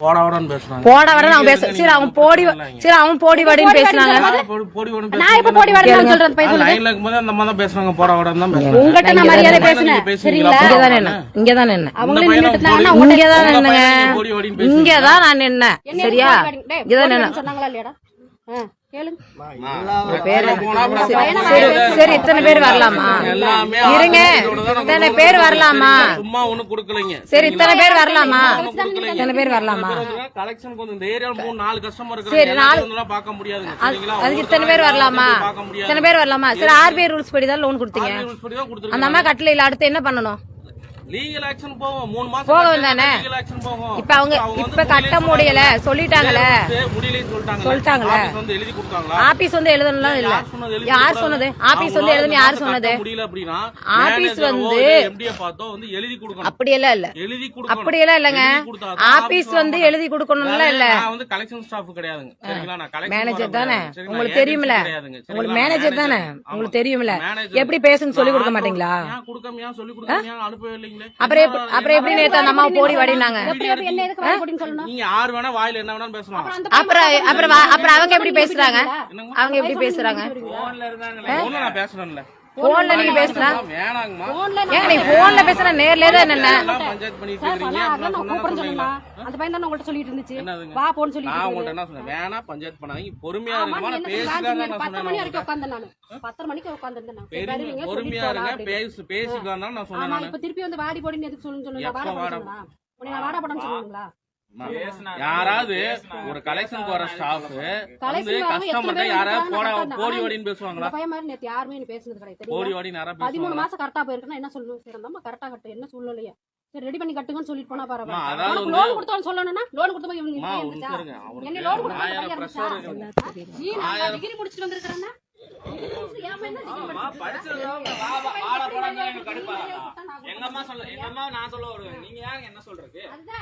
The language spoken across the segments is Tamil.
போட வரன்னு பேசுறாங்க. போட வர நாங்க பேச சரி அவன் போடி சரி அவன் போடி வாடின்னு பேசுனாங்க நான் இப்ப போடி வாடன்னு சொல்றது போய் பேசுறாங்க. லைன்ல இருக்கும்போது அந்த மாதிரி தான் பேசுறாங்க. போட வரன்னு தான் பேசுறாங்க. நான் மரியாதை நீங்க பேசினேன்? சரிங்களா இங்கதான் என்ன இங்கதான் என்ன பையனை உங்க பையனை வாடின்னு பேசுவீங்களா? இங்கதான் நான் நின்னேன். சரியா? வாடி- வாடின்னு சொன்னாங்களா இல்லையாடா? சரி, இத்தனை பேர் வரலாமா எல்லாமே இருங்க ஆர்டர் தான் நம்ம இத்தனை. பேர் வரலாமா சும்மா ஒண்ணு குடுக்கலைங்க சரி இத்தனை பேர் வரலாமா. இத்தனை பேர் வரலாமா கலெக்ஷனுக்கு வந்து இந்த ஏரியால மூணு நாலு கஸ்டமர் சரி, நாலு- பார்க்க அதுக்கு இத்தனை பேர் வரலாமா பார்க்க முடியாது இத்தனை பேர் வரலாமா சரி ஆர்பிஐ ரூல்ஸ் படி தான் லோன் கொடுத்தீங்க அந்த அம்மா கட்டல இல்ல அடுத்து என்ன பண்ணணும் லீகல் ஆக்ஷன் போகும். மூணு மாசம் போக கட்டினா வேண்டானே? லீகல் ஆக்ஷன் போகும். இப்ப அவங்க இப்ப கட்ட முடியல. சொல்லிட்டாங்கல்ல முடியலன்னு சொல்லிட்டாங்க சொல்லிட்டாங்களே. ஆபீஸ் வந்து எழுதி கொடுத்தாங்களா? ஆபீஸ் வந்து எழுதணும் இல்ல. யார் சொன்னது? ஆபீஸ் வந்து எழுதணும் யார் சொன்னது? முடியல அப்படின்னா ஆபீஸ் வந்து எம்டிய பார்த்தோ வந்து எழுதி கொடுக்கணும். அப்படியெல்லாம் இல்ல. எழுதி கொடுக்கணும். அப்படியெல்லாம் இல்லங்க. எழுதி கொடுத்தா தான் ஆபீஸ் வந்து எழுதி கொடுக்கணும்ல. இல்ல. நான் வந்து கலெக்ஷன் ஸ்டாஃப் கிடையாதுங்க. சரிங்களா? நான் collection மேனேஜர் தானே? உங்களுக்கு தெரியும்ல. உங்களுக்கு? மேனேஜர் தானே. உங்களுக்கு தெரியும்ல. எப்படி பேசுன்னு சொல்லி கொடுக்க மாட்டீங்களா? கொடுக்காம சொல்லி கொடுக்காம அனுப்பவே இல்லைங்களே அப்புறம் எப்படி- அப்புறம் எப்படி நேத்து அந்த அம்மா போடி வாடினாங்க? நீங்க யார் வேணா வாயில என்ன வேணாலும் பேசலாம். அப்புறம் அப்புறம் அவங்க எப்படி பேசுறாங்க? அவங்க எப்படி பேசுறாங்க? போன்ல நான் பேசுறேன்ல. போன்ல நீங்க பேசுனா ஏங்க நீ போன்ல பேசுனா நேர்லயே தான் என்ன சொன்னா சொன்னா சொன்னா அந்த பையன் தான் உங்கள்ட்ட சொல்லிட்டு இருந்துச்சு? வா போன்னு சொல்லிட்டு நான். உங்கள்ட்ட என்ன சொன்னேன்? வேணா பஞ்சாயத்து பண்ணாதீங்க. பொறுமையா நான் சொன்ன? நான் சொன்னேன். மணி வரைக்கும். உட்கார்ந்தேன் நானு. மணிக்கு உட்கார்ந்திருந்தேன் நான். பொறுமையா இருங்க. பேசி பேசிக்கலாம் தான் நான் சொன்னேன் ஆமா நானு. இப்ப திருப்பி வந்து வாடி போடின்னு எதுக்கு சொல்லணும்னு சொல்லுங்க வாடா வாடா? போடணும் உன்னை வாடா அம்மா, யாராவது ஒரு கலெக்ஷனுக்கு வர ஸ்டாஃப் வந்து கஸ்டமர் பேர் யாராவது போட பார்த்தேன். ஓடின்னு பேசுவாங்களா? பையன் மாதிரி நேத்து யாருமே நீ பேசுனது கிடையாது தெரியுமா? ஓடி யாரா பதிமூணு மாசம் கரெக்டா போயிருக்குன்னா என்ன சொல்லணும்? அம்மா கரெக்டா கட்டு என்ன சொல்லலையா சரி ரெடி பண்ணி கட்டுங்கன்னு சொல்லிட்டு போனா பரவாயில்ல. அதாவது லோன் கொடுத்தவன் சொல்லணும்னா லோன் கொடுத்த போய் என்ன லோன் கொடுத்த. நீ நான் டிகிரி முடிச்சிட்டு வந்திருக்கிறேன்னா? என் பையன் தான் degree எங்க அம்மா சொல்ல எங்க அம்மா நான் சொல்ல வருவேன் நீங்க யாருங்க என்ன சொல்றது.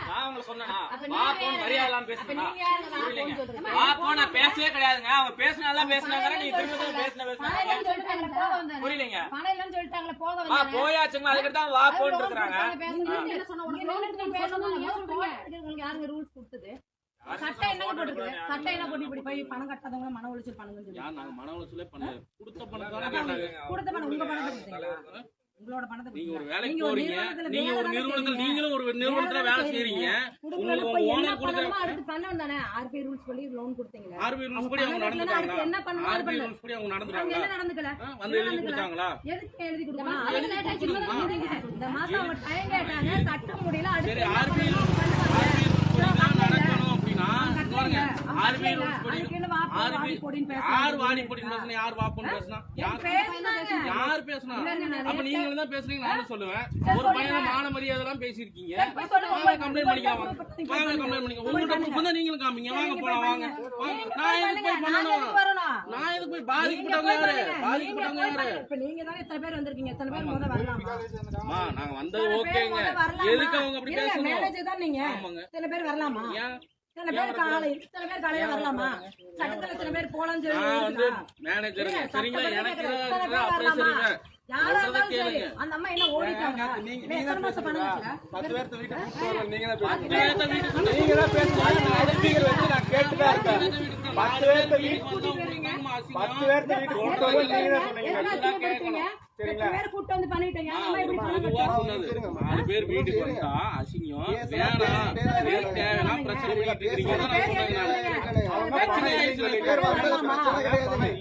நான் உங்களை சொன்னேனா அப்ப வா நீங்க போன் யாரு? மரியாதை இல்லாம அப்ப பேசுனா. வா போன் நான் பேசவே கிடையாதுங்க அவங்க பேசினாலாம் பேசினாங்க நீங்க திரும்ப பேசின பேசினா. புரியலைங்க வா. போயாச்சுங்களா அதுக்கு தான் வா போன்? உங்களுக்கு கொடுத்தது? சட்டை? சட்டை என்ன போட்டு இப்படி போய் பணம் கட்டாதவங்க மன உளைச்சல் பண்ணுங்கன்னு சொல்லி. யார் நாங்க மன உளைச்சலே பண்ணல கொடுத்த பணம் தானே கேட்டாங்க கொடுத்த பணம் உங்க பணத்தை கொடுத்தீங்களா? உங்களோட பணத்தை நீங்க ஒரு? வேலைக்கு ஒரு போறீங்க நிறுவனத்துல நீங்க ஒரு வேலை நிறுவனத்தில் தானே நீங்களும் ஒரு நிறுவனத்துல வேலை செய்றீங்க உங்களுக்கு ஓனர் கொடுக்குற அடுத்து பண்ணணும் தானே? படி. ஆர்பிஐ ரூல்ஸ் படி அவங்க நடந்துட்டாங்களா அடுத்து என்ன பண்ணணுமோ அதை ஆர்பிஐ பண்ணு. ரூல்ஸ் படி அவங்க அவங்க நடந்துட்டாங்களா என்ன நடந்துக்கல? ஆ, வந்து எழுதி கொடுத்தாங்களா எதுக்கு எழுதி கொடுக்கணும்? அது late ஆச்சு, இன்னும் இருங்க. இந்த மாசம் அவங்க time கேட்டாங்க, கட்ட முடியல, அடுத்து ஆர்பிஐ பண்ணணும்? ரூல்ஸ் படி தான் நடக்கணும் அப்படின்னா ரூல்ஸ் படி யார் வாடி போடின்னு பேசுனா? யார் வா போன்னு பேசுனா? யார் பேசுனாங்க. யார் பேசுனா? அப்ப நீங்களும் தான் பேசுறீங்க நானும் சொல்லுவேன். ஒரு பையனை மான மரியாதை எல்லாம் சொல்லுங்க. வாங்க கம்ப்ளைண்ட் பண்ணிக்கலாம் வாங்க. வாங்க கம்ப்ளைண்ட் பண்ணிக்கலாம். உங்கள்கிட்ட ப்ரூஃப் தான் நீங்களும் காமிங்க. வாங்க போலாம் வாங்க. நான் எதுக்கு போய் பண்ணணும். நான் எதுக்கு போய் பாதிக்கப்பட்டவங்க யாரு? பாதிக்கப்பட்டவங்க யாரு? இப்ப நீங்க தான் இத்தனை பேர் வந்திருக்கீங்க. எத்தனை பேர் முத வரலாமா? நாங்க வந்தது இத்தனை ஓகேங்க? எதுக்கு அவங்க அப்படி இருங்க, பேசணும்? manager தான் நீங்க. ஆமாங்க. இத்தனை பேர் வரலாமா? இத்தனை பேர் காலை இத்தனை பேர் காலையில வரலாமா? சட்டத்துல இத்தனை பேர் போலாம்னு சொல்லி இல்ல, சரிங்களா எனக்கு யாரா இருந்தாலும் சரி. கேளுங்க. அந்த அம்மா என்ன ஓடிட்டாங்க? இல்ல, எத்தனை மாசம் பணம் கட்டல? பத்து பேர்த்த வீட்டுக்கு. நீங்க தான் நீங்க தான். நான் speaker வச்சு நான் கேட்டுதான் இருக்கேன். பத்து பேர்த்த வீட்டுக்கு பத்து பேர்த்த வீட்டுக்கு கூப்பிட்டு வரணும். நீங்க தான் சொன்னீங்க. எத்தனை பேர் கூட்டு வந்து பண்ணிட்டீங்க. அந்த அம்மா இப்படி பணம் பொதுவா கட்டல? சொன்னது. நாலு பேர் வீட்டுக்கு வந்தா அசிங்கம் வேணாம். வீட்டுக்கு தேவைன்னா பிரச்சனை பண்ணிட்டு இருக்கீங்க பிரச்சனை பணம்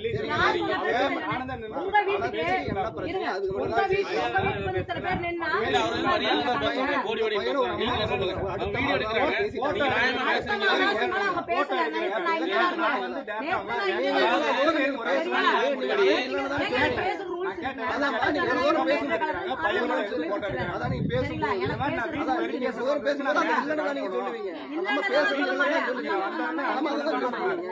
உங்க வீட்டுக்கு என்ன பிரச்சனை? இருங்க. உங்க வீட்டுக்கு உங்க வீட்டுக்கு வந்து பேர் நின்னா பேசுறாங்க. அடுத்த அவங்க. நேத்து நான் இங்க. நேத்து நான் இங்க? ஏங்க, இருக்கு. அதான் பேசுறது. அதான் நீங்க? எனக்கு பேசுறது இல்லைன்னா நீங்க சொல்லுவீங்க. இல்லைன்னா நான் சொல்ல மாட்டேன். ஆமா, அதான் சொல்லுவீங்க.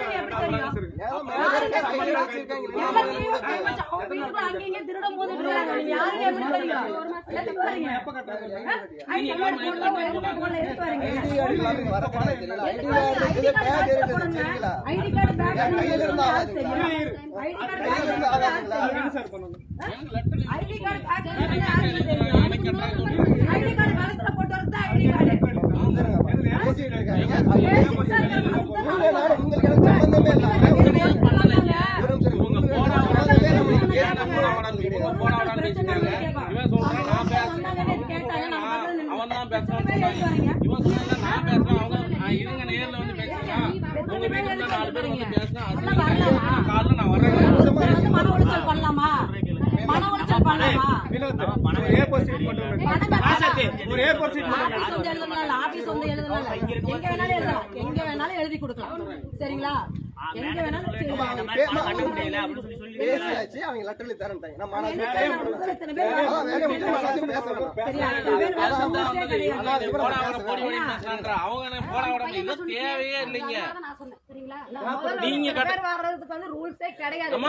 என்ன சார் பண்ணணும் இவங்க போடா விடாது. ஏன்டா போடா விடாது? இவங்க போடா விடாதுன்னு வச்சுட்டாங்க. இவன் சொல்றான், நான் பேசுறேன். அவன் தான் பேசுறான்னு சொன்னாங்க. இவன் சொன்னா நான் பேசுறேன். அவங்க நான் இருங்க நேர்ல வந்து பேசுறேன். உங்க வீட்டுல நாலு பேர் வந்து பேசுனா அது காலைல நான் வரேன். மன உளைச்சல் பண்ணலாமா? மன உளைச்சல் பண்ணலாமா? வினோத், ஒரு A4 sheet மட்டும் கொடுங்க. ஒரு A4 sheet மட்டும் ஆபீஸ் வந்து எழுதலாம் ஆபீஸ் வந்து எழுதலாம் எங்க வேணாலும் எழுதலாம். எங்க வேணாலும் எழுதி கொடுக்கலாம். சரிங்களா? பேசியாச்சு. அவங்க லெட்டர்ல தரேன்ட்டாங்க நம்ம. அவங்க தேவையே இல்லைங்க. நீங்க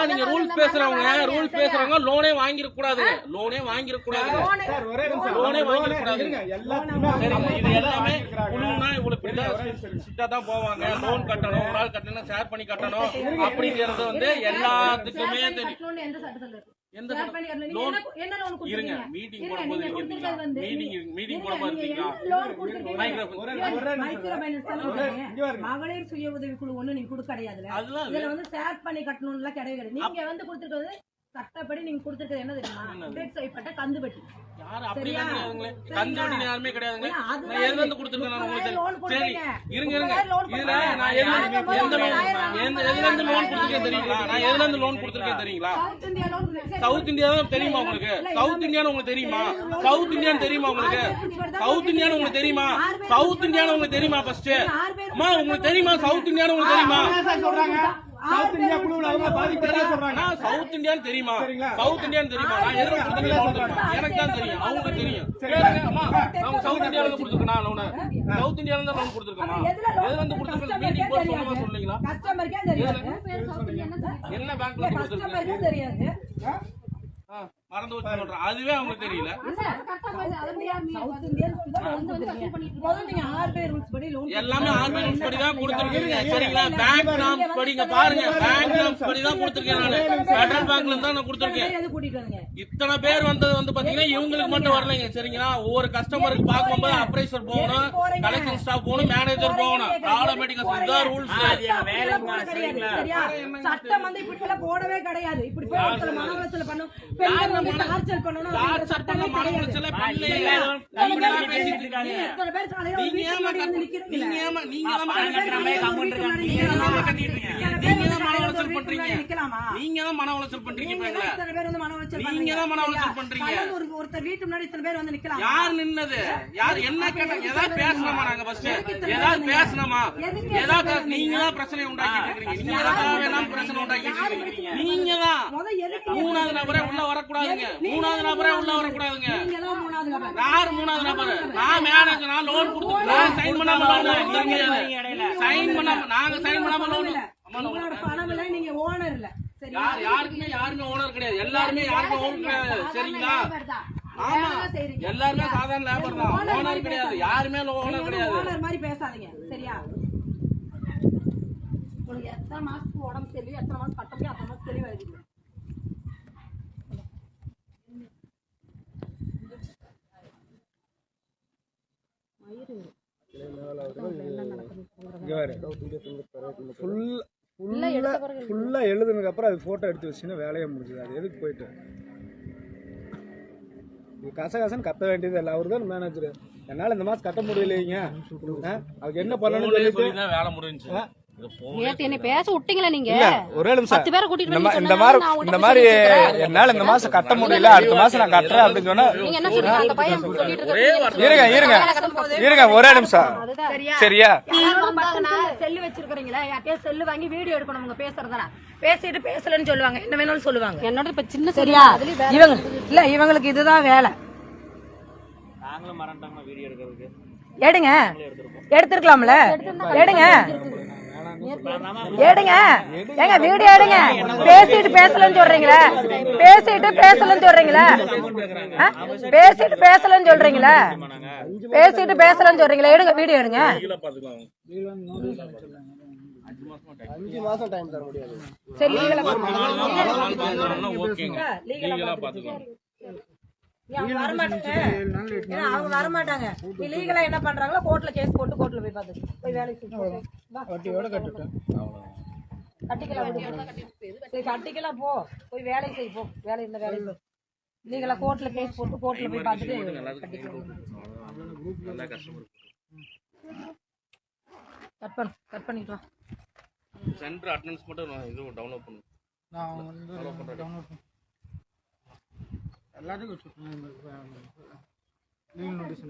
நீங்க ரூல்ஸ் பேசுறவங்க ரூல்ஸ் பேசுறவங்க லோனே வாங்கிட கூடாது லோனே வாங்கிட கூடாது சார், ஒரே நிமிஷம். லோனே எல்லாத்தையுமே சரிங்க இது எல்லாமே இவ்வளவு தான் போவாங்க. லோன் கட்டணும் ஒரு ஆள் கட்டணும் ஷேர் பண்ணி கட்டணும் அப்படிங்கிறது வந்து எல்லாத்துக்குமே தெரியும். எந்த பண்ணி கட்டணும். இருங்க? மீட்டிங் போடும்போது கொடுத்தது வந்து- மீட்டிங் மீட்டிங் போடும்போது பாருங்க. மகளிர் சுய உதவி குழு ஒண்ணு நீங்க கொடுக்க கிடையாதுல அதெல்லாம் இதுல வந்து ஷேர் பண்ணி கட்டணும்லாம் கிடையாது. நீங்க வந்து கொடுத்திருக்கிறது சட்டப்படி நீங்க கொடுத்திருக்கிறது என்ன தெரியுமா அப்டேட் செய்யப்பட்ட கந்து வட்டி யாரும் கிடையாதுங்க நான். கொடுத்துருக்கேன் முப்பதாயிரம் உங்களுக்கு சரி. இருங்க இருங்க இதுல. நான் எந்த எதுல இருந்து லோன் கொடுத்துருக்கேன் தெரியுங்களா நான் எதுல இருந்து லோன் கொடுத்துருக்கேன் தெரியுங்களா சவுத் இந்தியா தான் தெரியுமா உங்களுக்கு சவுத் இந்தியான்னு உங்களுக்கு தெரியுமா சவுத் இந்தியான்னு தெரியுமா உங்களுக்கு சவுத் இந்தியான்னு உங்களுக்கு தெரியுமா சவுத் இந்தியான்னு உங்களுக்கு தெரியுமா ஃபர்ஸ்ட் அம்மா உங்களுக்கு தெரியுமா சவுத் இந்தியான்னு உங்களுக்கு தெரியுமா சவுத் இந்தியா குழுவுல அவங்க பாதிக்கப்பட்டதா சொல்றாங்க? நான் சவுத் இந்தியான்னு தெரியுமா? சவுத் இந்தியான்னு தெரியுமா? நான் எதுல கொடுத்துருக்கேன்? எனக்கு தான் தெரியும். அவங்களுக்கு தெரியும். அம்மா அவங்க சவுத் இந்தியால இருந்து கொடுத்துருக்கேன் லோன் சவுத் இந்தியால இருந்து லோன் கொடுத்துருக்கேன்? எதுல இருந்து கொடுத்துருக்கேன் மீட்டிங் போட சொல்லாம சொல்லுங்களா கஸ்டமருக்கே தெரியாது என்ன பேங்க்ல இருந்து கொடுத்துருக்கேன் கஸ்டமருக்கே தெரியாது ஆ, மறந்து வச்சு சொல்றேன். அதுவே அவங்களுக்கு தெரியல. எல்லாமே ஆர்பிஐ ரூல்ஸ் படி தான் கொடுத்துருக்கீங்க. சரிங்களா? பேங்க் நாம்ஸ் படிங்க பாருங்க. பேங்க் நாம்ஸ் படி தான் கொடுத்துருக்கேன் நான். ஃபெடரல் பேங்க்ல தான் நான் கொடுத்துருக்கேன். இத்தனை பேர் வந்தது வந்து பாத்தீங்கன்னா இவங்களுக்கு மட்டும் வரலைங்க சரிங்களா? ஒவ்வொரு கஸ்டமருக்கு பார்க்கும்போது அப்ரைசர் போகணும் கலெக்ஷன் ஸ்டாஃப் போகணும் மேனேஜர் போகணும். ஆட்டோமேட்டிக்கா இதான் ரூல்ஸ் சட்டம் வந்து இப்படி எல்லாம் போடவே கிடையாது. இப்படி போய் ஒருத்தர் மன உளைச்சல் பெண்கள் வந்து டார்ச்சர் பண்ணணும் அப்படிங்கிற சட்டமே கிடையாது இத்தனை பேர் காலையில நீங்க ஏமா. நீங்க ஏமா நீங்க நீங்க தான் மன உளைச்சல் பண்றீங்க? நீங்க தான் மன உளைச்சல் பண்றீங்க. இத்தனை பேர் வந்து மன உளைச்சல் நீங்க பண்றீங்க. தான் மன உளைச்சல் சரியா? பண்றீங்க. காலையில ஒரு ஒருத்தர் வீட்டு முன்னாடி இத்தனை பேர் வந்து நிக்கலாம்? யார் நின்னது? யார் என்ன கேட்டாங்க ஏதாவது பேசணுமா நாங்க ஃபர்ஸ்ட் ஏதாவது பேசணுமா? ஏதாவது நீங்க தான் பிரச்சனை உண்டாக்கிட்டு இருக்கீங்க நீங்க தான் பிரச்சனை உண்டாக்கிட்டு இருக்கீங்க? நீங்க தான். மூணாவது நபரே உள்ள வரக்கூடாதுங்க. மூணாவது நபரே உள்ள வரக்கூடாதுங்க. யார் மூணாவது நபர்? நான் மேனேஜர் நான் லோன் கொடுத்து நான் சைன் பண்ணாம லோன் சைன் பண்ணாம நாங்க சைன் பண்ணாம லோன் உங்களோட பணம் இல்ல நீங்க ஓனர் இல்ல சரியா? யார் யாருக்குமே யாருமே ஓனர் கிடையாது. எல்லாருமே யாருமே ஓனர் கிடையாது. சரிங்களா? ஆமா. எல்லாருமே சாதாரண லேபர் தான். ஓனர் கிடையாது. யாருமே ஓனர் கிடையாது. ஓனர் மாதிரி பேசாதீங்க. சரியா? உங்களுக்கு எத்தனை மாசத்துக்கு உடம்பு தெரியும் எத்தனை மாசம் கட்ட முடியும் அத்தனை மாசம் தெளிவா எழுதிக்கணும் இங்க பாரு. ஃபுல் ஃபுல்லா ஃபுல்லா எழுதுனதுக்கு அப்புறம் அது போட்டோ எடுத்து வச்சுன்னா வேலையை முடிஞ்சது. அது எதுக்கு போயிட்டு? கசகசன்னு கத்த வேண்டியது இல்லை. அவர் தான் மேனேஜர் என்னால இந்த மாசம் கட்ட முடியலைங்க? அதுக்கு என்ன பண்ணணும்னு வேலை முடிஞ்சுச்சு. நேத்து என்ன பேச விட்டீங்களா நீங்க? ஒரே நிமிஷம். பத்து பேரை கூட்டிட்டு இந்த மாதிரி இந்த மாதிரி. என்னால இந்த மாசம் கட்ட முடியல அடுத்த மாசம் நான் கட்டுறேன் அப்படின்னு சொன்னா நீங்க என்ன சொல்றீங்க? அந்த பையன் சொல்லிட்டு இருக்காரு. இருங்க இருங்க. இருங்க ஒரே நிமிஷம். சரியா சரியா? யாராவது வந்தாங்கன்னா செல்லு வச்சிருக்கீங்களா யார்கிட்டயே செல்லு வாங்கி வீடியோ எடுக்கணும் உங்க பேசுறதா பேசிட்டு பேசலன்னு சொல்லுவாங்க. என்ன வேணாலும் சொல்லுவாங்க. என்னோட இப்ப சின்ன சரியா? இவங்க இல்ல இவங்களுக்கு இதுதான் வேலை. நாங்களும் மறந்துட்டாங்க வீடியோ எடுக்கிறதுக்கு. எடுங்க. எடுத்திருக்கலாம்ல? எடுங்க. எடுங்க. ஏங்க வீடியோ எடுங்க. பேசிட்டு பேசலன்னு சொல்றீங்களா. பேசிட்டு பேசலன்னு சொல்றீங்களா. பேசிட்டு பேசலன்னு சொல்றீங்களா. பேசிட்டு பேசலன்னு சொல்றீங்களா. எடுங்க வீடியோ எடுங்க. அஞ்சு மாசம் டைம் தர முடியாது சரி லீகலா ஓகேங்க லீகலா பாத்துக்கலாம் அவங்க வரமாட்டாங்க? வரமாட்டாங்க. லீகலா என்ன பண்றாங்களோ கோர்ட்ல கேஸ் போட்டு கோர்ட்ல போய் பாத்து போய் வேலைக்கு. கட்டிக்கலாம் போ. போய் வேலை செய் போ. வேலை இருந்த வேலை லீகலா கோர்ட்ல கேஸ் போட்டு கோர்ட்ல போய் கஷ்டப்படும் கட் பண்ணு கட் பண்ணிட்டு வா. சென்டர் அட்டெண்டன்ஸ் மட்டும் இது டவுன்லோட் பண்ணுங்க நான் வந்து டவுன்லோட் అలాంటి కూర్చో నేను నోటీస్